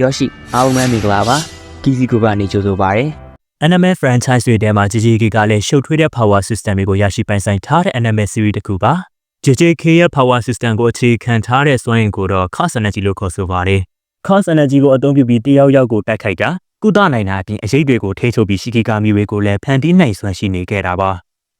ယောရှိအားလုံးပဲမင်္ဂလာပါ KC Group ကနေကြိုဆိုပါရစေ anime franchise တွေထဲမှာ JJK ကလည်းရှုပ်ထွေးတဲ့ power system တွေကိုရရှိပိုင်ဆိုင်ထားတဲ့ anime series တစ်ခုပါ JJK ရဲ့ power system ကိုအခြေခံထားတဲ့စွမ်းရည်ကိုတော့ Cos Energy လို့ခေါ်ဆိုပါတယ် Cos Energy ကိုအသုံးပြုပြီးတယောက်ယောက်ကိုတိုက်ခိုက်ကကုသနိုင်တာအပြင်အရေးတွေကိုထိချုပ်ပြီးရှိခိကာမီတွေကိုလည်းဖန်တီးနိုင်စွမ်းရှိနေခဲ့တာပါ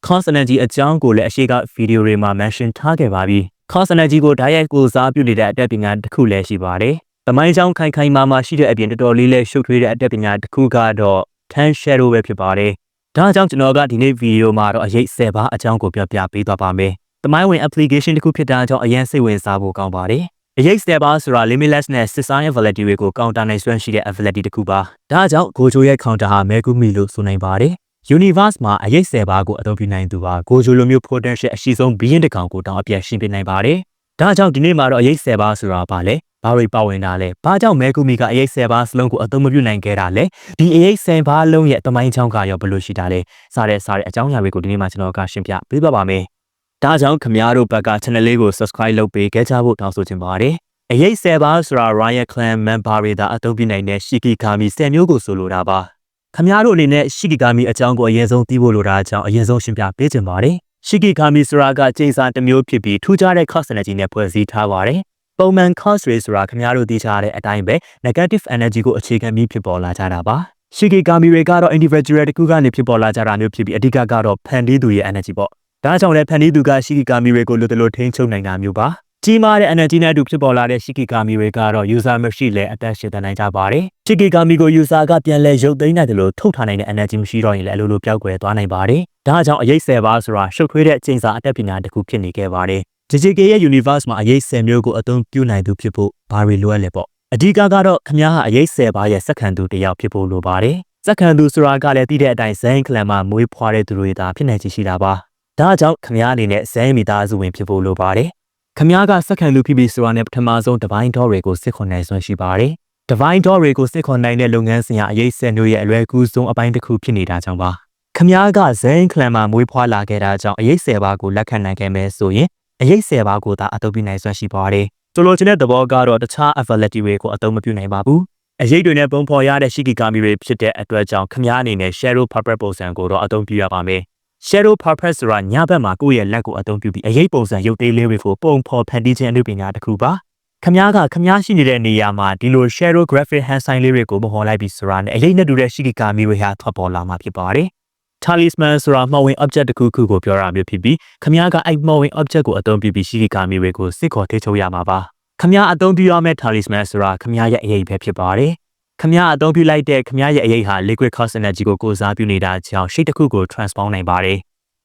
Cos Energy အကြောင်းကိုလည်းအရှိကဗီဒီယိုတွေမှာ mention ထားခဲ့ပါပြီ Cos Energy ကိုဓာတ်ရိုက်ကိုစားပြုနေတဲ့အတက်ပညာတစ်ခုလည်းရှိပါတယ်။ တမိုင်းချောင်းခိုင်ခိုင်မာမာရှိတဲ့အပြင်တော်တော်လေးလည်းရှုပ်ထွေးတဲ့အတက်ပညာတစ်ခုကတော့ Tan Shadow ပဲဖြစ်ပါတယ်။ဒါကြောင့်ကျွန်တော်ကဒီနေ့ဗီဒီယိုမှာတော့အရေး10ပါးအကြောင်းကိုပြောပြပေးသွားပါမယ်။တမိုင်းဝင် application တစ်ခုဖြစ်တာကြောင့်အရင်စိတ်ဝင်စားဖို့ကောင်းပါတယ်။အရေး10ပါးဆိုတာ limitless နဲ့ system ရဲ့ validity တွေကို counter နိုင်စွမ်းရှိတဲ့ ability တစ်ခုပါ။ဒါကြောင့် Gojo ရဲ့ counter ဟာ Megumi လို့ဆိုနိုင်ပါတယ်။ universe မှာအရေး10ပါးကိုအသုံးပြုနိုင်သူပါ Gojo လိုမျိုး potential အရှိဆုံး being တစ်ကောင်ကိုတောင်းအပြည့်ရှင်းပြနိုင်ပါတယ်။ဒါကြောင့်ဒီနေ့မှာတော့အရေး10ပါးဆိုတာဘာလဲ။ ဘာတွေပါဝင်တာလဲ။ဘာကြောင့် Megumi ကအရေး10ပါးစလုံးကိုအသုံးမပြုနိုင်ခဲ့တာလဲ။ဒီအရေး10ပါးလုံးရဲ့တမိုင်းချောင်းကရောဘယ်လိုရှိတာလဲ။စားတဲ့စားတဲ့အကြောင်းအရာတွေကိုဒီနေ့မှာကျွန်တော်ကရှင်းပြပေးပါပါမယ်။ဒါကြောင့်ခင်ဗျားတို့ဘက်က channel လေးကို subscribe လုပ်ပေးခဲ့ကြဖို့တောင်းဆိုချင်ပါတယ်။အရေး10ပါးဆိုတာ Riot Clan member တွေသာအသုံးပြုနိုင်တဲ့ Shikigami 10မျိုးကိုဆိုလိုတာပါ။ခင်ဗျားတို့အနေနဲ့ Shikigami အကြောင်းကိုအရင်ဆုံးသိဖို့လိုတာကြောင့်အရင်ဆုံးရှင်းပြပေးချင်ပါတယ်။ Shikigami ဆိုတာကကျိန်စာတစ်မျိုးဖြစ်ပြီးထူးခြားတဲ့ cost energy နဲ့ဖွဲ့စည်းထားပါတယ်။ ပုံမှန် cost rate ဆိုတာခင်ဗျားတို့သိချာတဲ့အတိုင်းပဲ negative energy ကိုအခြေခံပြီးဖြစ်ပေါ်လာကြတာပါ။ Shikigami တွေကတော့ individual တစ်ခုကနေဖြစ်ပေါ်လာကြတာမျိုးဖြစ်ပြီးအဓိကကတော့ဖန်တီးသူရဲ့ energy ပေါ့။ဒါကြောင့်လည်းဖန်တီးသူက Shikigami တွေကိုလိုတလို့ထိန်းချုပ်နိုင်တာမျိုးပါ။ကြီးမားတဲ့ energy နဲ့အတူဖြစ်ပေါ်လာတဲ့ Shikigami တွေကတော့ user မရှိလဲအသက်ရှင်သန်နိုင်ကြပါတယ်။ Shikigami ကို user ကပြန်လဲရုပ်သိမ်းနိုင်တယ်လို့ထုတ်ထားနိုင်တဲ့ energy မရှိတော့ရင်လည်းအလိုလိုပျောက်ကွယ်သွားနိုင်ပါတယ်။ဒါကြောင့်အရေး10ပါးဆိုတာရှုပ်ထွေးတဲ့အချိန်စာအတက်ပညာတစ်ခုဖြစ်နေခဲ့ပါတယ်။ JJK ရဲ့ universe မှာအရေး10မျိုးကိုအသုံးပြုနိုင်သူဖြစ်ဖို့ဘာတွေလိုအပ်လဲပေါ့။အဓိကကတော့ခမားဟာအရေး10ပါးရဲ့စက္ကန့်သူတစ်ယောက်ဖြစ်ဖို့လိုပါတယ်။စက္ကန့်သူဆိုတာကလည်းတည်တဲ့အတိုင်းဇိုင်းကလန်မှာမွေးဖွားတဲ့သူတွေသာဖြစ်နေချင်ရှိတာပါ။ဒါကြောင့်ခမားအနေနဲ့ဇိုင်းမိသားစုဝင်ဖြစ်ဖို့လိုပါတယ်။ခမားကစက္ကန့်လူဖြစ်ပြီးဆိုတာနဲ့ပထမဆုံးတပိုင်းတော်တွေကိုစစ်ခွန်နိုင်စွမ်းရှိပါတယ်။ divine door တွေကိုစစ်ခွန်နိုင်တဲ့လုပ်ငန်းစဉ်ဟာအရေး10မျိုးရဲ့အလွယ်ကူဆုံးအပိုင်းတစ်ခုဖြစ်နေတာကြောင့်ပါ။ခမားကဇိုင်းကလန်မှာမွေးဖွားလာခဲ့တာကြောင့်အရေး10ပါးကိုလက်ခံနိုင်ခဲ့မယ်ဆိုရင် အရေး10ပါးကိုသာအသုံးပြုနိုင်စွမ်းရှိပါတယ်။ဆိုလိုချင်တဲ့သဘောကတော့တခြား ability တွေကိုအသုံးမပြုနိုင်ပါဘူး။အရေးတွေနဲ့ပုံဖော်ရတဲ့ရှိကီကာမီတွေဖြစ်တဲ့အတွက်ကြောင့်ခမားအနေနဲ့ shadow puppet ပုံစံကိုတော့အသုံးပြုရပါမယ်။ shadow puppet ဆိုတာညဘက်မှာကိုယ့်ရဲ့လက်ကိုအသုံးပြုပြီးအရေးပုံစံရုပ်သေးလေးတွေကိုပုံဖော်ဖန်တီးခြင်းအမှုပညာတစ်ခုပါ။ခမားကခမားရှိနေတဲ့နေရာမှာဒီလို shadow graphic hand sign လေးတွေကိုမဟော်လိုက်ပြီးဆိုတာနဲ့အရေးနဲ့တူတဲ့ရှိကီကာမီတွေဟာထွက်ပေါ်လာမှာဖြစ်ပါတယ်။ talisman ဆိုတာမှောင်ဝင် object တစ်ခုခုကိုပြောတာမျိုးဖြစ်ပြီးခမားကအဲ့မှောင်ဝင် object ကိုအသုံးပြုပြီးရှိကီကာမီတွေကိုစစ်ခေါ်ထိချုပ်ရမှာပါခမားအသုံးပြုရမယ့် talisman ဆိုတာခမားရဲ့အရေးပဲဖြစ်ပါတယ်ခမားအသုံးပြုလိုက်တဲ့ခမားရဲ့အရေးဟာ liquid cost energy ကိုကိုစားပြုနေတာကြောင့်ရှိတ်တစ်ခုကို transform နိုင်ပါတယ်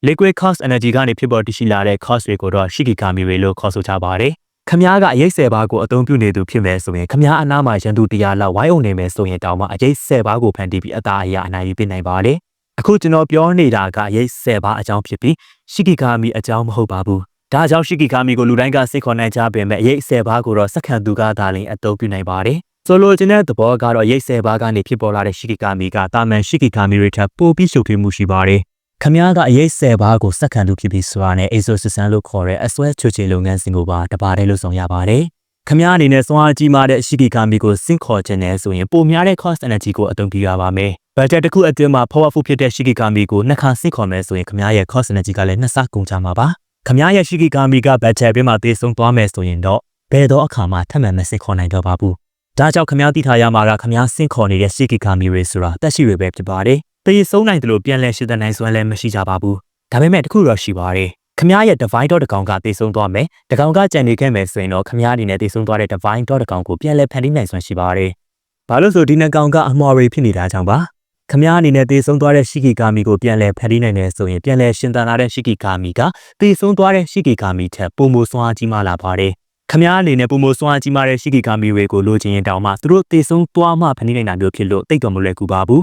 liquid cost energy ကနေဖြစ်ပေါ်တည်ရှိလာတဲ့ cost တွေကိုတော့ရှိကီကာမီတွေလို့ခေါ်ဆိုကြပါတယ်ခမားကအရေး10ပါးကိုအသုံးပြုနေသူဖြစ်မယ်ဆိုရင်ခမားအနားမှာရန်သူတရားလောက်ဝိုင်းအောင်နေမယ်ဆိုရင်တောင်မှအရေး10ပါးကိုဖန်တီးပြီးအသားအရာအနိုင်ယူပေးနိုင်ပါတယ် အခုကျွန်တော်ပြောနေတာကအရေး10ပါးအကြောင်းဖြစ်ပြီးရှိကီကာမီအကြောင်းမဟုတ်ပါဘူးဒါကြောင့်ရှိကီကာမီကိုလူတိုင်းကစိတ်ခေါ်နိုင်ကြပေမဲ့အရေး10ပါးကိုတော့စက္ကန့်သူကသာလျှင်အသုံးပြုနိုင်ပါတယ်ဆိုလိုချင်တဲ့သဘောကတော့ရိတ်ဆယ်ပါးကနေဖြစ်ပေါ်လာတဲ့ရှိကီကာမီကတာမန်ရှိကီကာမီတွေထက်ပိုပြီးရှုပ်ထွေးမှုရှိပါတယ်။ခမားကအရေးဆယ်ပါးကိုစက္ကန့်လူဖြစ်ပြီးဆိုတာနဲ့ exorcism လို့ခေါ်တဲ့အစွဲချွချေလုပ်ငန်းစဉ်ကိုပါတပါးတည်းလို့ဆောင်ရပါတယ်။ခမားအနေနဲ့စွမ်းအားကြီးမားတဲ့ရှိကီကာမီကိုစင့်ခေါ်ခြင်းနဲ့ဆိုရင်ပိုများတဲ့ cost energy ကိုအသုံးပြုရပါမယ်။ budget တစ်ခုအတွင်းမှာ powerful ဖြစ်တဲ့ရှိကီကာမီကိုနှစ်ခါစင့်ခေါ်မယ်ဆိုရင်ခမားရဲ့ cost energy ကလည်းနှစ်ဆကုန်ကြမှာပါ။ခမားရဲ့ရှိကီကာမီက budget အတွင်းမှာတည်ဆုံသွားမယ်ဆိုရင်တော့ဘယ်တော့အခါမှထပ်မံမစင့်ခေါ်နိုင်တော့ပါဘူး။ဒါကြောင့်ခမားတိထားရမှာကခမားစင့်ခေါ်နေတဲ့ရှိကီကာမီတွေဆိုတာတက်ရှိတွေပဲဖြစ်ပါတယ်။တည်ဆုံးနိုင်တယ်လို့ပြန်လဲရှိတဲ့နိုင်စွမ်းလည်းမရှိကြပါဘူး။ဒါပေမဲ့တခုတော့ရှိပါတယ်။ခမားရဲ့ divine dot တကောင်ကတည်ဆုံးသွားမယ်။တကောင်ကကြံနေခဲ့မယ်ဆိုရင်တော့ခမားအနေနဲ့တည်ဆုံးသွားတဲ့ divine dot တကောင်ကိုပြန်လဲဖန်တီးနိုင်စွမ်းရှိပါတယ်။ဘာလို့ဆိုဒီနှစ်ကောင်ကအမှားတွေဖြစ်နေတာကြောင့်ပါ။ ခမားအနေနဲ့တည်ဆုံးသွားတဲ့ရှိကီကာမီကိုပြန်လဲဖန်တီးနိုင်တယ်ဆိုရင်ပြန်လဲရှင်သန်လာတဲ့ရှိကီကာမီကတည်ဆုံးသွားတဲ့ရှိကီကာမီထက်ပိုမိုစွမ်းအားကြီးမားလာပါတယ်။ခမားအနေနဲ့ပုံမစွမ်းအကြီးမားတဲ့ရှိကီကာမီတွေကိုလိုချင်ရင်တောင်မှသူတို့တေဆုံးသွားမှဖန်တီးနိုင်တာမျိုးဖြစ်လို့တိတ်တော်မလွယ်ကူပါဘူး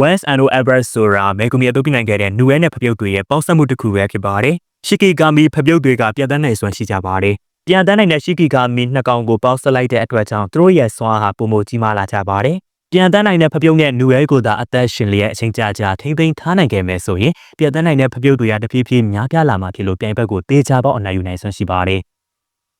West and Everest ဆိုတာမေဂူမီအတုပ်ပြနိုင်ခဲ့တဲ့နူရဲနဲ့ဖပြုတ်တွေရဲ့ပေါင်းစပ်မှုတစ်ခုပဲဖြစ်ပါတယ်ရှိကီကာမီဖပြုတ်တွေကပြန်တန်းနိုင်စွမ်းရှိကြပါတယ်ပြန်တန်းနိုင်တဲ့ရှိကီကာမီနှစ်ကောင်ကိုပေါင်းစပ်လိုက်တဲ့အတွက်ကြောင့်သူတို့ရဲ့စွမ်းအားဟာပုံမကြီးမားလာကြပါတယ် ပြန်တန်းနိုင်တဲ့ဖပြုတ်နဲ့နူရဲကိုသာအသက်ရှင်လျက်အချိန်ကြာကြာထိမ့်သိမ်းထားနိုင်ခဲ့မယ်ဆိုရင်ပြန်တန်းနိုင်တဲ့ဖပြုတ်တွေကတဖြည်းဖြည်းများပြားလာမှဖြစ်လို့ပြိုင်ဘက်ကိုတေချာပေါက်အနိုင်ယူနိုင်စွမ်းရှိပါတယ်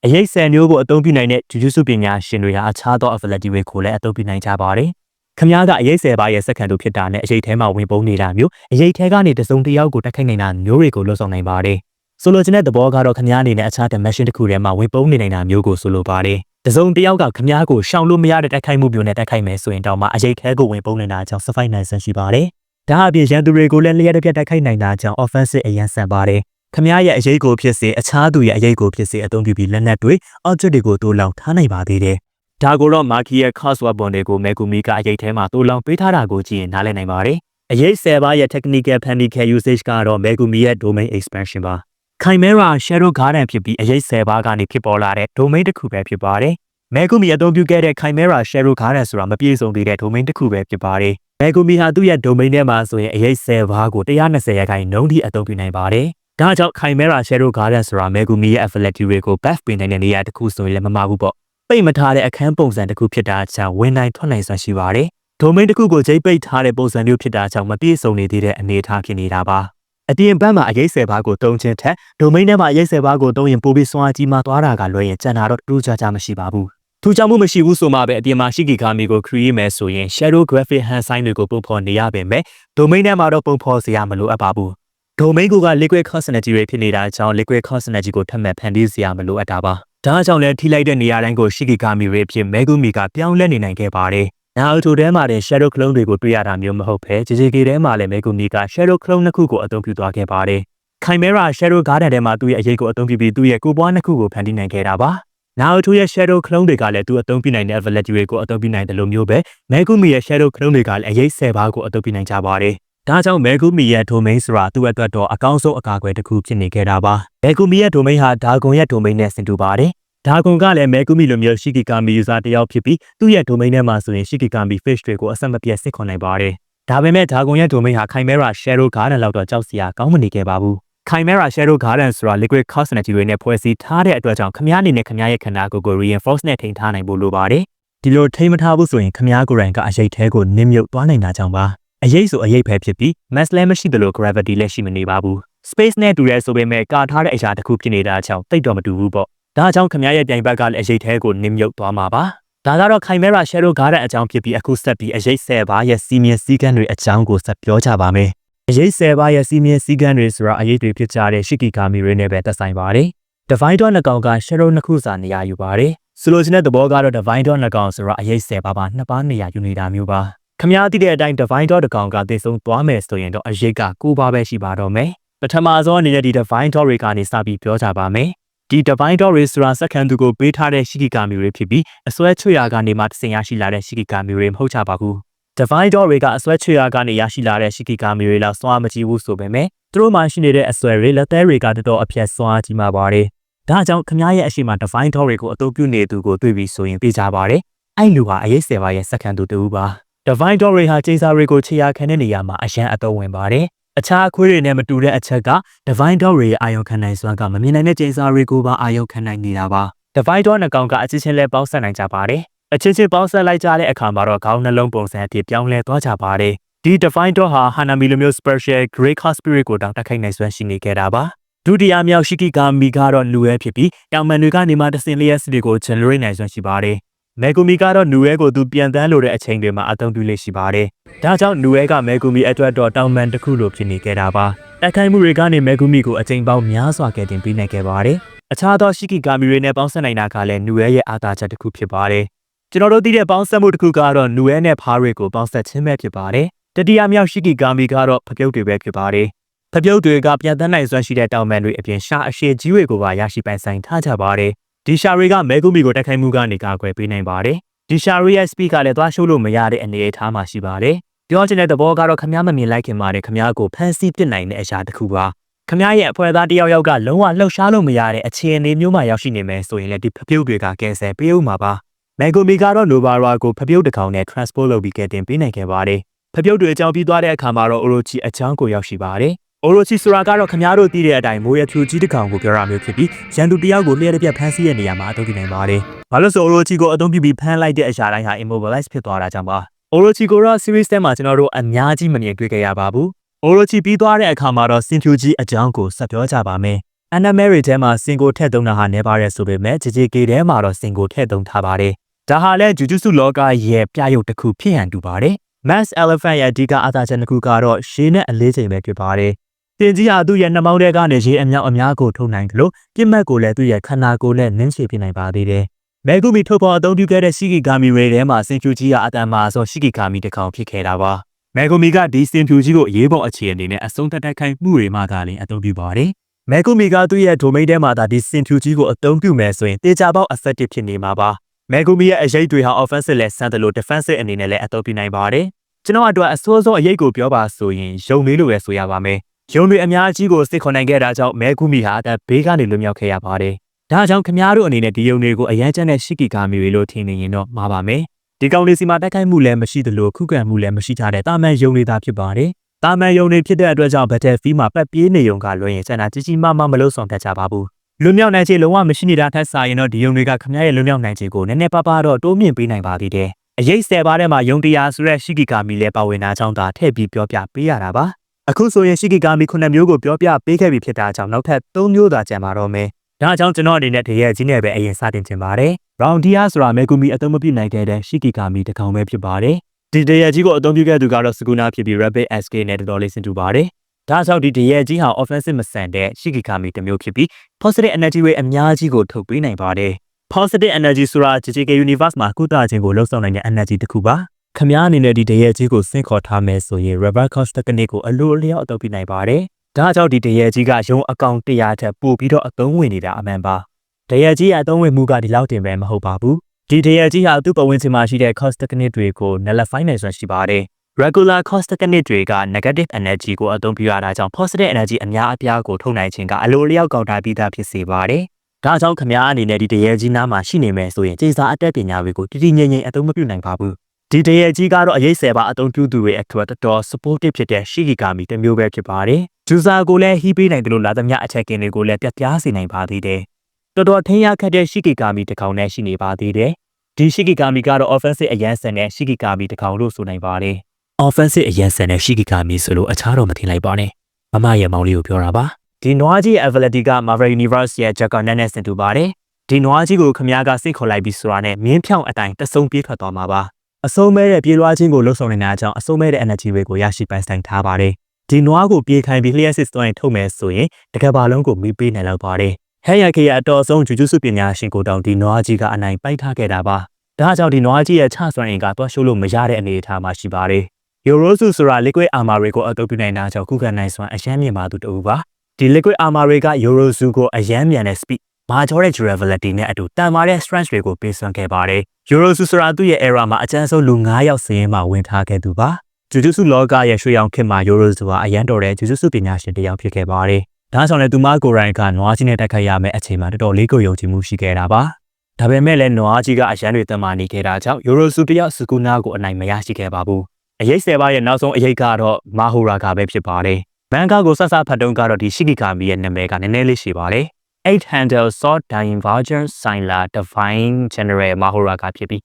အရေးဆယ်မျိုးကိုအသုံးပြုနိုင်တဲ့ဂျူဂျူစုပညာရှင်တွေဟာအခြားသော ability တွေကိုလည်းအသုံးပြုနိုင်ကြပါတယ်။ခမားကအရေးဆယ်ပါးရဲ့စက္ကန့်တို့ဖြစ်တာနဲ့အရေးထဲမှာဝင်ပုံနေတာမျိုးအရေးထဲကနေတစုံတစ်ယောက်ကိုတက်ခိုက်နိုင်တာမျိုးတွေကိုလွတ်ဆောင်နိုင်ပါတယ်။ ဆိုလိုချင်တဲ့သဘောကတော့ခမားအနေနဲ့အခြား dimension တစ်ခုထဲမှာဝင်ပုံနေနိုင်တာမျိုးကိုဆိုလိုပါတယ်။တစုံတစ်ယောက်ကခမားကိုရှောင်လို့မရတဲ့တက်ခိုက်မှုမျိုးနဲ့တက်ခိုက်မယ်ဆိုရင်တော့မှအရေးထဲကိုဝင်ပုံနေတာကြောင့် survive နိုင်ဆန်းရှိပါတယ်။ဒါအပြင်ရန်သူတွေကိုလည်းလျှက်တစ်ပြက်တက်ခိုက်နိုင်တာကြောင့် offensive အရန်ဆန်ပါတယ်။ခမားရဲ့အရေးကိုဖြစ်စေအခြားသူရဲ့အရေးကိုဖြစ်စေအသုံးပြုပြီးလက်နက်တွေ object တွေကိုတိုးလောင်ထားနိုင်ပါသေးတယ်။ဒါကိုတော့ Maki ရဲ့ cost weapon တွေကို Megumi ကအရေးထဲမှာတိုးလောင်ပေးထားတာကိုကြည့်ရင်နားလည်နိုင်ပါတယ်။အရေး10ပါးရဲ့ technical technical usage ကတော့ Megumi ရဲ့ domain expansion ပါ။ Chimera Shadow Garden ဖြစ်ပြီးအရေး10ပါးကနေဖြစ်ပေါ်လာတဲ့ domain တစ်ခုပဲဖြစ်ပါတယ်။ Megumi အသုံးပြုခဲ့တဲ့ Chimera Shadow Garden ဆိုတာမပြည့်စုံသေးတဲ့ domain တစ်ခုပဲဖြစ်ပါတယ်။ Megumi ဟာသူ့ရဲ့ domain ထဲမှာဆိုရင်အရေး10ပါးကို120ရာခိုင်နှုန်းထိအသုံးပြုနိုင်ပါတယ်။ဒါကြောင့် Chimera Shadow Garden ဆိုတာ Megumi ရဲ့ ability တွေကို buff ပေးနိုင်တဲ့နေရာတစ်ခုဆိုရင်လည်းမမှားဘူးပေါ့။ပိတ်မထားတဲ့အခန်းပုံစံတစ်ခုဖြစ်တာကြောင့်ဝင်နိုင်ထွက်နိုင်စွမ်းရှိပါတယ်။ domain တစ်ခုကိုချိန်ပိတ်ထားတဲ့ပုံစံမျိုးဖြစ်တာကြောင့်မပြည့်စုံနေသေးတဲ့အနေအထားဖြစ်နေတာပါ။ အပြင်ဘက်မှာအရေး10ပါးကိုတုံးချင်းထက် domain ထဲမှာအရေး10ပါးကိုတုံးရင်ပိုပြီးစွမ်းအားကြီးမှသွားတာကလွှဲရင်ကျန်တာတော့တူးခြားခြားမရှိပါဘူး။ထူးခြားမှုမရှိဘူးဆိုမှပဲအပြင်မှာရှိကီကာမီကို create မယ်ဆိုရင် shadow graphic hand sign တွေကိုပုံဖော်နေရပေမဲ့ domain ထဲမှာတော့ပုံဖော်စရာမလိုအပ်ပါဘူး။ domain က liquid cost energy တွေဖြစ်နေတာကြောင့် liquid cost energy ကိုထပ်မံဖန်တီးစရာမလိုအပ်တာပါ။ဒါကြောင့်လည်းထိလိုက်တဲ့နေရာတိုင်းကိုရှိကီကာမီတွေအဖြစ် Megumi ကပြောင်းလဲနေနိုင်ခဲ့ပါတယ်။ Naruto ထဲမှာတဲ့ shadow clone တွေကိုတွေ့ရတာမျိုးမဟုတ်ဘဲ JJK ထဲမှာလည်း Megumi က shadow clone နှစ်ခုကိုအသုံးပြုသွားခဲ့ပါတယ်။ Chimera Shadow Garden ထဲမှာသူ့ရဲ့အရေးကိုအသုံးပြုပြီးသူ့ရဲ့ကိုပွားနှစ်ခုကိုဖန်တီးနိုင်ခဲ့တာပါ။ Naruto ရဲ့ Shadow Clone တွေကလည်းသူအသုံးပြုနိုင်တဲ့ ability တွေကိုအသုံးပြုနိုင်တယ်လို့မျိုးပဲ Megumi ရဲ့ Shadow Clone တွေကလည်းအရေး10ပါးကိုအသုံးပြုနိုင်ကြပါတယ်။ဒါကြောင့် Megumi ရဲ့ domain ဆိုတာသူ့အတွက်တော့အကောင်းဆုံးအကာအကွယ်တစ်ခုဖြစ်နေခဲ့တာပါ။ Megumi ရဲ့ domain ဟာ Dagon ရဲ့ domain နဲ့ဆင်တူပါတယ်။ Dagon ကလည်း Megumi လိုမျိုး Shikigami user တစ်ယောက်ဖြစ်ပြီးသူ့ရဲ့ domain ထဲမှာဆိုရင် Shikigami fish တွေကိုအဆက်မပြတ်စစ်ခွန်နိုင်ပါတယ်။ဒါပေမဲ့ Dagon ရဲ့ domain ဟာ Chimera Shadow Garden လောက်တော့ကြောက်စရာကောင်းမနေခဲ့ပါဘူး။ Chimera Shadow Garden ဆိုတာ liquid cost energy တွေနဲ့ဖွဲ့စည်းထားတဲ့အတွက်ကြောင့်ခမားအနေနဲ့ခမားရဲ့ခန္ဓာကိုယ်ကို reinforce နဲ့ထိန်းထားနိုင်ဖို့လိုပါတယ်။ဒီလိုထိန်းမထားဘူးဆိုရင်ခမားကိုယ်တိုင်ကအရေးထဲကိုနင်းမြုပ်သွားနိုင်တာကြောင့်ပါ။အရေးဆိုအရေးပဲဖြစ်ပြီး mass လည်းမရှိသလို gravity လည်းရှိမနေပါဘူး။ space နဲ့တူရဲဆိုပေမဲ့ကာထားတဲ့အရာတစ်ခုဖြစ်နေတာကြောင့်တိတ်တော့မတူဘူးပေါ့။ ဒါကြောင့်ခမားရဲ့ပြိုင်ဘက်ကလည်းအရေးထဲကိုနင်းမြုပ်သွားမှာပါ။ဒါကတော့ Chimera Shadow Garden အကြောင်းဖြစ်ပြီးအခုဆက်ပြီးအရေး10ပါးရဲ့စီမင်းစည်းကမ်းတွေအကြောင်းကိုဆက်ပြောကြပါမယ်။အရေး10ပါးရဲ့စီမင်းစည်းကမ်းတွေဆိုတာအရေးတွေဖြစ်ကြတဲ့ရှီကီကာမီတွေနဲ့ပဲသက်ဆိုင်ပါတယ်။ Divine Dawn နှကောင်က Shadow နှစ်ခုစာနေရာယူပါတယ်။ဆိုလိုချင်တဲ့သဘောကတော့ Divine Dawn နှကောင်ဆိုတာအရေး10ပါးပါနှစ်ပါးနေရာယူနေတာမျိုးပါ။ခမားသိတဲ့အတိုင်း Divine Dawn တစ်ကောင်ကသိဆုံးသွားမယ်ဆိုရင်တော့အရေးက9ပါးပဲရှိပါတော့မယ်။ပထမဆုံးအနေနဲ့ဒီ Divine Dawn တွေကနေစပြီးပြောကြပါမယ်။ ဒီ Divine Dawn တွေဆိုတာစက္ကန့်သူကိုပေးထားတဲ့ရှီကီကာမီတွေဖြစ်ပြီးအစွဲချွေရာကနေမှတဆင်ရရှိလာတဲ့ရှီကီကာမီတွေမဟုတ်ကြပါဘူး။ Divine Dawn တွေကအစွဲချွေရာကနေရရှိလာတဲ့ရှီကီကာမီတွေလောက်စွမ်းအားမကြီးဘူးဆိုပေမဲ့သူတို့မှရှိနေတဲ့အစွဲတွေလက်သေးတွေကတော်တော်အပြတ်စွမ်းအားကြီးမှာပါတယ်။ဒါကြောင့်ခမားရဲ့အရှိမ Divine Dawn တွေကိုအသုံးပြုနေသူကိုတွေ့ပြီးဆိုရင်သိကြပါတယ်။အဲ့လူဟာအရေးစေပါရဲ့စက္ကန့်သူတူပါ။ Divine Dawn တွေဟာကျင်းစာတွေကိုခြေရာခံတဲ့နေရာမှာအရန်အသုံးဝင်ပါတယ်။ အခြားအခွေးတွေနဲ့မတူတဲ့အချက်က Divine Dawn တွေရဲ့အာယုံခံနိုင်စွမ်းကမမြင်နိုင်တဲ့ကျင်းစာတွေကိုပါအာယုံခံနိုင်နေတာပါ။ Divine Dawn နှကောင်ကအချင်းချင်းလဲပေါင်းစပ်နိုင်ကြပါတယ်။အချင်းချင်းပေါင်းဆက်လိုက်ကြတဲ့အခါမှာတော့ခေါင်းနှလုံးပုံစံအဖြစ်ပြောင်းလဲသွားကြပါတယ်။ဒီ Divine Dawn ဟာ Hanami လိုမျိုး special Great Cosp Spirit ကိုတောင်တက်ခိုက်နိုင်စွမ်းရှိနေခဲ့တာပါ။ဒုတိယမြောက်ရှိကီကာမီကတော့လူရဲဖြစ်ပြီးတောင်မန်တွေကနေမှတဆင်လျက်စစ်တွေကို generate နိုင်စွမ်းရှိပါတယ်။မဲဂူမီကတော့နူရဲကိုသူပြန်တန်းလို့တဲ့အချိန်တွေမှာအသုံးပြုလေ့ရှိပါတယ်။ ဒါကြောင့်နူရဲကမဲဂူမီအတွက်တော့တောင်မန်တစ်ခုလိုဖြစ်နေခဲ့တာပါ။တိုက်ခိုက်မှုတွေကနေမဲဂူမီကိုအချိန်ပေါင်းများစွာကယ်တင်ပေးနိုင်ခဲ့ပါတယ်။အခြားသောရှိကီကာမီတွေနဲ့ပေါင်းဆက်နိုင်တာကလည်းနူရဲရဲ့အားသာချက်တစ်ခုဖြစ်ပါတယ်။ကျွန်တော်တို့သိတဲ့ပေါင်းဆက်မှုတစ်ခုကတော့နူရဲနဲ့ဖားတွေကိုပေါင်းဆက်ခြင်းပဲဖြစ်ပါတယ်။တတိယမြောက်ရှိကီကာမီကတော့ဖပြုတ်တွေပဲဖြစ်ပါတယ်။ဖပြုတ်တွေကပြန်တန်းနိုင်စွမ်းရှိတဲ့တောင်မန်တွေအပြင်ရှာအရှိကြီးတွေကိုပါရရှိပိုင်ဆိုင်ထားကြပါတယ်။ဒီရှာတွေကမဲဂူမီကိုတိုက်ခိုက်မှုကနေကာကွယ်ပေးနိုင်ပါတယ်။ ဒီရှာရီရဲ့ speed ကလည်းသွားရှုပ်လို့မရတဲ့အနေအထားမှာရှိပါတယ်။ပြောချင်တဲ့သဘောကတော့ခမားမမြင်လိုက်ခင်မှာတည်းခမားကိုဖန်ဆီးပစ်နိုင်တဲ့အရာတစ်ခုပါ။ခမားရဲ့အဖွဲသားတယောက်ယောက်ကလုံးဝလှုပ်ရှားလို့မရတဲ့အခြေအနေမျိုးမှာရောက်ရှိနေမယ်ဆိုရင်လည်းဒီဖပြုတ်တွေကကင်ဆယ်ပေးဦးမှာပါ။မဲဂူမီကတော့နိုဗာရာကိုဖပြုတ်တစ်ကောင်နဲ့ transport လုပ်ပြီးကယ်တင်ပေးနိုင်ခဲ့ပါတယ်။ဖပြုတ်တွေအကြောင်းပြီးသွားတဲ့အခါမှာတော့အိုရိုချီအချောင်းကိုရောက်ရှိပါတယ်။ အိုရိုချီဆိုတာကတော့ခမားတို့သိတဲ့အတိုင်းမိုးရဖြူကြီးတစ်ကောင်ကိုပြောရမျိုးဖြစ်ပြီးရန်သူတယောက်ကိုလျှက်တစ်ပြက်ဖမ်းဆီးတဲ့နေရာမှာအသုံးပြုနိုင်ပါတယ်။ဘာလို့ဆိုအိုရိုချီကိုအသုံးပြုပြီးဖမ်းလိုက်တဲ့အရာတိုင်းဟာ immobilize ဖြစ်သွားတာကြောင့်ပါ။ Orochi ကိုတော့ series ထဲမှာကျွန်တော်တို့အများကြီးမမြင်တွေ့ခဲ့ရပါဘူး။ Orochi ပြီးသွားတဲ့အခါမှာတော့ Sinfuji အကြောင်းကိုဆက်ပြောကြပါမယ်။အန်နာမဲရီထဲမှာစင်ကိုထည့်သုံးတာဟာနည်းပါရဲဆိုပေမဲ့ JJK ထဲမှာတော့စင်ကိုထည့်သုံးထားပါတယ်။ဒါဟာလည်းဂျူဂျူစုလောကရဲ့ပြရုပ်တစ်ခုဖြစ်ဟန်တူပါတယ်။ Mass Elephant ရဲ့အဓိကအသာချက်တစ်ခုကတော့ရှေးနဲ့အလေးချိန်ပဲဖြစ်ပါတယ်။ တင်ကြီးဟာသူ့ရဲ့နှမောင်းထဲကနေရေအမြောက်အများကိုထုတ်နိုင်တယ်လို့ပြစ်မှတ်ကိုလည်းသူ့ရဲ့ခန္ဓာကိုယ်နဲ့နင်းချေပြနိုင်ပါသေးတယ်။မဲဂူမီထုတ်ပေါ်အသုံးပြုခဲ့တဲ့ရှိကီဂါမီတွေထဲမှာစင်ဖြူကြီးကအတန်မာဆိုရှိကီဂါမီတစ်ကောင်ဖြစ်ခဲ့တာပါ။မဲဂူမီကဒီစင်ဖြူကြီးကိုအရေးပေါ်အခြေအနေနဲ့အဆုံးသတ်တိုက်ခိုက်မှုတွေမှကလည်းအသုံးပြုပါတယ်။မဲဂူမီကသူ့ရဲ့ domain ထဲမှာဒါဒီစင်ဖြူကြီးကိုအသုံးပြုမယ်ဆိုရင်တေချာပေါက် effective ဖြစ်နေမှာပါ။မဲဂူမီရဲ့အရေးတွေဟာ offensive လဲဆန်တယ်လို့ defensive အနေနဲ့လည်းအသုံးပြုနိုင်ပါတယ်။ကျွန်တော်အတွက်အစိုးဆုံးအရေးကိုပြောပါဆိုရင်ယုံလေးလိုပဲဆိုရပါမယ်။ ယုံတွေအများကြီးကိုစစ်ခွန်နိုင်ခဲ့တာကြောင့်မဲဂူမီဟာအဘေးကနေလွတ်မြောက်ခဲ့ရပါတယ်။ဒါကြောင့်ခမားတို့အနေနဲ့ဒီယုံတွေကိုအရန်ကျန်တဲ့ရှိကီကာမီတွေလို့ထင်နေရင်တော့မှားပါမယ်။ဒီကောင်လေးစီမှာတိုက်ခိုက်မှုလည်းမရှိသလိုခုခံမှုလည်းမရှိကြတဲ့တာမန်ယုံတွေသာဖြစ်ပါတယ်။တာမန်ယုံတွေဖြစ်တဲ့အတွက်ကြောင့် Battlefield မှာပတ်ပြေးနေုံကလွှဲရင်စံတာကြီးကြီးမားမားမလို့ဆောင်တတ်ကြပါဘူး။လွတ်မြောက်နိုင်ခြေလုံးဝမရှိနေတာထက်စာရင်တော့ဒီယုံတွေကခမားရဲ့လွတ်မြောက်နိုင်ခြေကိုနည်းနည်းပါးပါးတော့တိုးမြင့်ပေးနိုင်ပါသေးတယ်။အရေးဆယ်ပါးထဲမှာယုံတရားဆိုတဲ့ရှိကီကာမီလည်းပါဝင်တာကြောင့်သာထည့်ပြီးပြောပြပေးရတာပါ။ အခုဆိုရင်ရှိကီကာမီခုနှစ်မျိုးကိုပြောပြပေးခဲ့ပြီဖြစ်တာကြောင့်နောက်ထပ်၃မျိုးသာကျန်ပါတော့မယ်။ဒါကြောင့်ကျွန်တော်အနေနဲ့တရေကြီးနဲ့ပဲအရင်စတင်ချင်ပါတယ်။ Round Dia ဆိုတာမဲကူမီအသုံးမပြုနိုင်ခဲ့တဲ့ရှိကီကာမီတစ်ကောင်ပဲဖြစ်ပါတယ်။ဒီတရေကြီးကိုအသုံးပြုခဲ့သူကတော့စကူနာဖြစ်ပြီး Rapid SK နဲ့တော်တော်လေးဆင်တူပါတယ်။ဒါကြောင့်ဒီတရေကြီးဟာ offensive မဆန်တဲ့ရှိကီကာမီတစ်မျိုးဖြစ်ပြီး positive energy တွေအများကြီးကိုထုတ်ပေးနိုင်ပါတယ်။ positive energy ဆိုတာ JJK Universe မှာကုသခြင်းကိုလှုပ်ဆောင်နိုင်တဲ့ energy တစ်ခုပါ။ ခမားအနေနဲ့ဒီတရေကြီးကိုဆင့်ခေါ်ထားမယ်ဆိုရင် rubber cost technique ကိုအလိုအလျောက်အသုံးပြုနိုင်ပါတယ်။ဒါကြောင့်ဒီတရေကြီးကရုံအကောင်100ထက်ပိုပြီးတော့အသုံးဝင်နေတာအမှန်ပါ။တရေကြီးရဲ့အသုံးဝင်မှုကဒီလောက်တင်ပဲမဟုတ်ပါဘူး။ဒီတရေကြီးဟာသူ့ပတ်ဝန်းကျင်မှာရှိတဲ့ cost technique တွေကို nullify နိုင်စွမ်းရှိပါတယ်။ regular cost technique တွေက negative energy ကိုအသုံးပြုရတာကြောင့် positive energy အများအပြားကိုထုတ်နိုင်ခြင်းကအလိုအလျောက်ကောင်တာပြီးသားဖြစ်စေပါတယ်။ဒါကြောင့်ခမားအနေနဲ့ဒီတရေကြီးနားမှာရှိနေမယ်ဆိုရင်ကျေစာအတက်ပညာတွေကိုတည်တည်ငြိမ်ငြိမ်အသုံးမပြုနိုင်ပါဘူး။ ဒီတရေကြီးကတော့အရေးဆယ်ပါအသုံးပြုသူတွေအတွက်တော်တော် supportive ဖြစ်တဲ့ရှိကီကာမီတစ်မျိုးပဲဖြစ်ပါတယ်။ဂျူဇာကိုလည်းဟီးပေးနိုင်တယ်လို့လာသမျှအချက်ကင်တွေကိုလည်းပြတ်ပြားစေနိုင်ပါသေးတယ်။တော်တော်ထင်းရခတ်တဲ့ရှိကီကာမီတစ်ကောင်နဲ့ရှိနေပါသေးတယ်။ဒီရှိကီကာမီကတော့ offensive အရန်ဆန်တဲ့ရှိကီကာမီတစ်ကောင်လို့ဆိုနိုင်ပါတယ်။ offensive အရန်ဆန်တဲ့ရှိကီကာမီဆိုလို့အခြားတော့မထင်လိုက်ပါနဲ့။မမရဲ့မောင်လေးကိုပြောတာပါ။ဒီနွားကြီး ability က Marvel Universe ရဲ့ Jacker နဲ့နဲ့ဆင်တူပါတယ်။ဒီနွားကြီးကိုခမားကစိတ်ခေါ်လိုက်ပြီးဆိုတာနဲ့မြင်းဖြောင်းအတိုင်းတဆုံပြေးထွက်သွားမှာပါ။ အဆုံးမဲတဲ့ပြေးလွှားခြင်းကိုလှုပ်ဆောင်နေတာကြောင့်အဆုံးမဲတဲ့ energy တွေကိုရရှိပိုင်ဆိုင်ထားပါတယ်။ဒီနွားကိုပြေးခိုင်းပြီးလျှက်စစ်သွင်းထုတ်မယ်ဆိုရင်တကယ်ပါလုံးကိုမီးပေးနိုင်လောက်ပါတယ်။ဟဲရခေရအတော်ဆုံးဂျူဂျူစုပညာရှင်ကိုတောင်ဒီနွားကြီးကအနိုင်ပိုက်ထားခဲ့တာပါ။ဒါကြောင့်ဒီနွားကြီးရဲ့ချဆွမ်းအင်ကတွားရှိုးလို့မရတဲ့အနေအထားမှာရှိပါတယ်။ Yorosu ဆိုတာ liquid armor တွေကိုအသုံးပြုနိုင်တာကြောင့်ခုခံနိုင်စွမ်းအရန်မြင့်ပါသူတူပါ။ဒီ liquid armor တွေက Yorosu ကိုအရန်မြန်တဲ့ speed မာကျော်တဲ့ durability နဲ့အတူတန်မာတဲ့ strength တွေကိုပေးစွမ်းခဲ့ပါတယ်။ Yorosu ဆိုတာသူ့ရဲ့ era မှာအကျဉ်းဆုံးလူ9ယောက်စင်းမှာဝင်ထားခဲ့သူပါ။ဂျူဂျူစုလောကရဲ့ရွှေရောင်ခေတ်မှာ Yorosu ဟာအရန်တော်တဲ့ဂျူဂျူစုပညာရှင်တစ်ယောက်ဖြစ်ခဲ့ပါတယ်။ဒါကြောင့်လည်းသူမကိုယ်တိုင်ကနွားကြီးနဲ့တိုက်ခိုက်ရမယ့်အချိန်မှာတော်တော်လေးကိုယုံကြည်မှုရှိခဲ့တာပါ။ဒါပေမဲ့လည်းနွားကြီးကအရန်တွေတမန်နေခဲ့တာကြောင့် Yorosu တယောက်စကူနာကိုအနိုင်မရရှိခဲ့ပါဘူး။အရေးဆယ်ပါးရဲ့နောက်ဆုံးအရေးကတော့မာဟိုရာကပဲဖြစ်ပါတယ်။ဘန်ကာကိုဆက်ဆက်ဖတ်တုံးကတော့ဒီရှိကီကာမီရဲ့နာမည်ကနည်းနည်းလေးရှိပါတယ်။ 8 handle sword dying virgin sigler divine general mahora ကဖြစ်ပြီး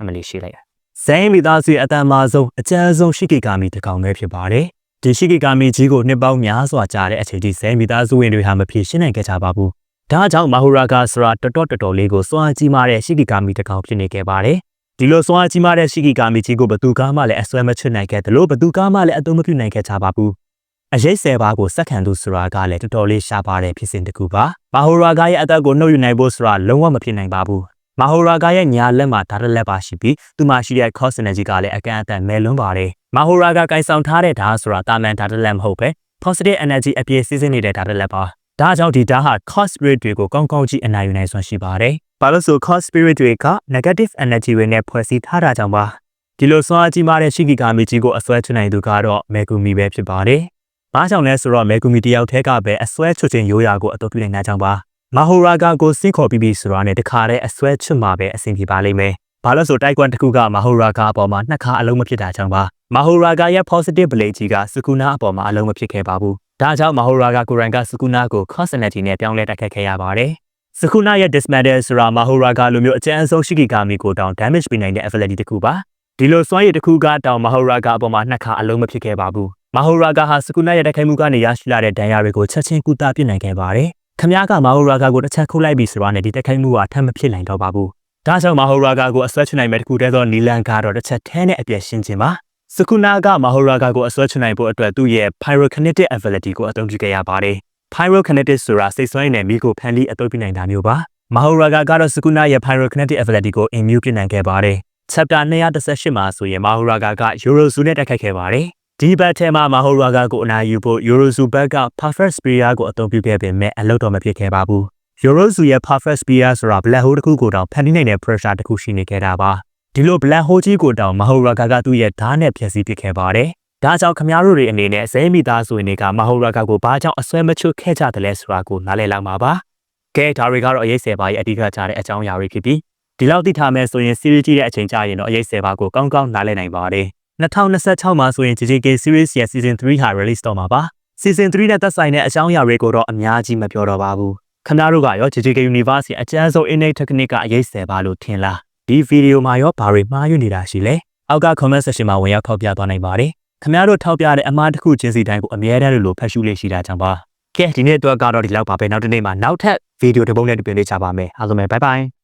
အမလီရှိလိုက်ရဇိမ်းမိသားစုရဲ့အတန်မာဆုံးအကျဉ်းဆုံးရှိကီကာမီတစ်ကောင်ပဲဖြစ်ပါတယ်ဒီရှိကီကာမီကြီးကိုနှစ်ပေါင်းများစွာကြာတဲ့အချိန်ကြီးဇိမ်းမိသားစုဝင်တွေဟာမဖြစ်ရှင်းနိုင်ခဲ့ကြပါဘူးဒါကြောင့်မာဟိုရာကဆိုတာတော်တော်တော်တော်လေးကိုစွမ်းအားကြီးမားတဲ့ရှိကီကာမီတစ်ကောင်ဖြစ်နေခဲ့ပါတယ်ဒီလိုစွမ်းအားကြီးမားတဲ့ရှိကီကာမီကြီးကိုဘသူကားမှလည်းအစွဲမချွတ်နိုင်ခဲ့တယ်လို့ဘသူကားမှလည်းအသုံးမပြုနိုင်ခဲ့ကြပါဘူး အရေးဆယ်ပါးကိုစက္ကန့်သူဆိုတာကလည်းတော်တော်လေးရှားပါတဲ့ဖြစ်စဉ်တစ်ခုပါ။မာဟိုရာဂါရဲ့အသက်ကိုနှုတ်ယူနိုင်ဖို့ဆိုတာလုံးဝမဖြစ်နိုင်ပါဘူး။မာဟိုရာဂါရဲ့ညာလက်မှာဓာတ်လက်ပါရှိပြီးသူမှရှိတဲ့ cost energy ကလည်းအကန့်အသတ်မဲလွန်းပါတယ်။မာဟိုရာဂါကိုင်ဆောင်ထားတဲ့ဓာတ်ဆိုတာတာမန်ဓာတ်လက်မဟုတ်ပဲ positive energy အပြည့်စီးဆင်းနေတဲ့ဓာတ်လက်ပါ။ဒါကြောင့်ဒီဓာတ်ဟာ cost spirit တွေကိုကောင်းကောင်းကြီးအနိုင်ယူနိုင်စွမ်းရှိပါတယ်။ဘာလို့ဆို cost spirit တွေက negative energy တွေနဲ့ဖွဲ့စည်းထားတာကြောင့်ပါ။ဒီလိုစွမ်းအားကြီးမားတဲ့ရှိကီကာမီကြီးကိုအစွဲချနိုင်သူကတော့မေဂူမီပဲဖြစ်ပါတယ်။ ဘာကြောင့်လဲဆိုတော့မေဂူမီတယောက်တည်းကပဲအစွဲချွတ်ခြင်းရိုးရာကိုအသုံးပြုနိုင်တာကြောင့်ပါ။မာဟိုရာဂါကိုစင့်ခေါ်ပြီးပြီဆိုတာနဲ့တခါတည်းအစွဲချွတ်မှာပဲအဆင်ပြေပါလိမ့်မယ်။ဘာလို့ဆိုတိုက်ကွန်တစ်ခုကမာဟိုရာဂါအပေါ်မှာနှစ်ခါအလုံးမဖြစ်တာကြောင့်ပါ။မာဟိုရာဂါရဲ့ positive blade ကြီးကစကူနာအပေါ်မှာအလုံးမဖြစ်ခဲ့ပါဘူး။ဒါကြောင့်မာဟိုရာဂါကိုရန်ကစကူနာကို cost energy နဲ့ပြောင်းလဲတိုက်ခတ်ခဲ့ရပါတယ်။စကူနာရဲ့ dismantle ဆိုတာမာဟိုရာဂါလိုမျိုးအကျဉ်းဆုံးရှိကီကာမီကိုတောင် damage ပေးနိုင်တဲ့ ability တစ်ခုပါ။ဒီလိုစွမ်းရည်တစ်ခုကတောင်မာဟိုရာဂါအပေါ်မှာနှစ်ခါအလုံးမဖြစ်ခဲ့ပါဘူး။ မာဟိုရာဂါဟာစကူနာရဲ့တိုက်ခိုက်မှုကနေရရှိလာတဲ့ဒဏ်ရာတွေကိုချက်ချင်းကုသပြနိုင်ခဲ့ပါတယ်။ခမားကမာဟိုရာဂါကိုတစ်ချက်ခုတ်လိုက်ပြီဆိုတာနဲ့ဒီတက်ခိုက်မှုကထပ်မဖြစ်နိုင်တော့ပါဘူးဒါကြောင့်မာဟိုရာဂါကိုအစွဲချနိုင်မဲ့တစ်ခုတည်းသောနီလန်ကတော့တစ်ချက်ထဲနဲ့အပြည့်ရှင်းခြင်းပါစကူနာကမာဟိုရာဂါကိုအစွဲချနိုင်ဖို့အတွက်သူ့ရဲ့ pyrokinetic ability ကိုအသုံးပြုခဲ့ရပါတယ် pyrokinetic ဆိုတာစိတ်ဆွဲနဲ့မိကိုဖန်ပြီးအသုံးပြုနိုင်တာမျိုးပါမဟိုရာဂါကတော့စကူနာရဲ့ pyrokinetic ability ကို immune ပြနိုင်ခဲ့ပါတယ် chapter 218မှာဆိုရင်မဟိုရာဂါက Eurozu နဲ့တိုက်ခိုက်ခဲ့ပါတယ် ဒီဘက်ထဲမှာမဟိုရာဂါကိုအနာယူဖို့ Eurozu ဘက်က perfect spear ကိုအသုံးပြုခဲ့ပေမဲ့အလုပ်တော့မဖြစ်ခဲ့ပါဘူး Eurozu ရဲ့ perfect spear ဆိုတာ black hole တစ်ခုကိုတောင်ဖန်တီးနိုင်တဲ့ pressure တစ်ခုရှိနေခဲ့တာပါဒီလို black hole ကြီးကိုတောင်မဟိုရာဂါကသူ့ရဲ့ဓာတ်နဲ့ဖျက်ဆီးပစ်ခဲ့ပါတယ်ဒါကြောင့်ခမားတို့တွေအနေနဲ့ဇဲမိသားစုဝင်တွေကမဟိုရာဂါကိုဘာကြောင့်အစွဲမချွတ်ခဲ့ကြတယ်လဲဆိုတာကိုနားလည်လောက်မှာပါကဲဒါတွေကတော့အရေးဆယ်ပါရဲ့အဓိကကြားတဲ့အကြောင်းအရာတွေဖြစ်ပြီးဒီလောက်သိထားမယ်ဆိုရင် series ကြည့်တဲ့အချိန်ကြာရင်တော့အရေးဆယ်ပါကိုကောင်းကောင်းနားလည်နိုင်ပါတယ် 2026မှာဆိုရင် JJK series ရဲ့ season 3ဟာ release တော့မှာပါ season 3နဲ့သက်ဆိုင်တဲ့အကြောင်းအရာတွေကိုတော့အများကြီးမပြောတော့ပါဘူးခင်ဗျားတို့ကရော JJK Universe ရဲ့အကျဉ်းဆုံး innate technique ကအရေးဆယ်ပါလို့ထင်လားဒီဗီဒီယိုမှာရောဘာတွေမှားယွင်းနေတာရှိလဲအောက်က comment section မှာဝင်ရောက်ထောက်ပြသွားနိုင်ပါတယ်ခင်ဗျားတို့ထောက်ပြတဲ့အမှားတစ်ခုချင်းစီတိုင်းကိုအမြဲတမ်းလိုလိုဖတ်ရှုလေးရှိတာကြောင့်ပါကဲဒီနေ့အတွက်ကတော့ဒီလောက်ပါပဲနောက်တစ်နေ့မှာနောက်ထပ်ဗီဒီယိုတစ်ပုဒ်နဲ့တွေ့ကြပါမယ်အားလုံးပဲ bye bye